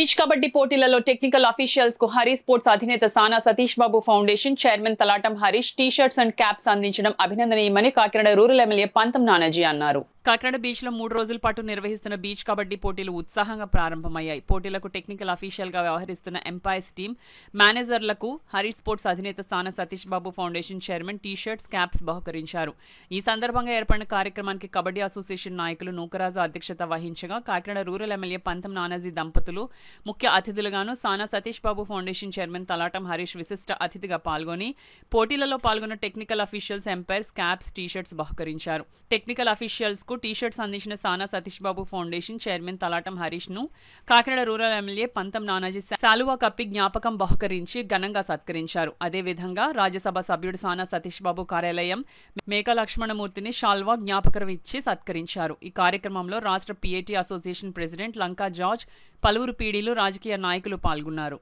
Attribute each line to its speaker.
Speaker 1: Beach kabaddi పోటీలలో technical అఫీషియల్స్కు Hari sports అధినేత Sana Satish Babu foundation chairman Talatam Harish T shirts and caps అందించడం అభినందనీయమని Kakinada rural MLA Pantham Nanaji అన్నారు. కాకినాడ బీచ్లో మూడు రోజుల పాటు నిర్వహిస్తున్న బీచ్ కబడ్డీ పోటీలు ఉత్సాహంగా ప్రారంభమయ్యాయి. పోటీలకు టెక్నికల్ అఫీషియల్గా వ్యవహరిస్తున్న ఎంపైర్స్ టీం మేనేజర్లకు హరి స్పోర్ట్స్ అధినేత Sana Satish Babu foundation chairman T shirts caps బహుకరించారు. ఈ సందర్భంగా ఏర్పడిన కార్యక్రమానికి కబడ్డీ అసోసియేషన్ నాయకులు నూకరాజు అధ్యక్షత వహించగా కాకినాడ రూరల్ ఎమ్మెల్యే పంతం నానాజీ దంపతులు ముఖ్య అతిథులుగాను సానా సతీష్ బాబు ఫౌండేషన్ చైర్మన్ తలాటం హరీష్ విశిష్ట అతిథిగా పాల్గొని పోటీలలో పాల్గొన్న technical officials umpires caps T shirts బహుకరించారు. Technical officials కు టీ షర్ట్స్ అందించిన సానా సతీష్ బాబు ఫౌండేషన్ చైర్మన్ తలాటం హరీష్ను కాకినాడ రూరల్ ఎమ్మెల్యే పంతం నానాజీ శాలువా కప్పి జ్ఞాపకం బహుకరించి ఘనంగా సత్కరించారు. అదేవిధంగా రాజ్యసభ సభ్యుడు సానా సతీష్ బాబు కార్యాలయం మేక లక్ష్మణమూర్తిని షాల్వా జ్ఞాపకం ఇచ్చి సత్కరించారు. ఈ కార్యక్రమంలో రాష్ట్ర PAT association president Lanka George పలువురు పీడీలు రాజకీయ నాయకులు పాల్గొన్నారు.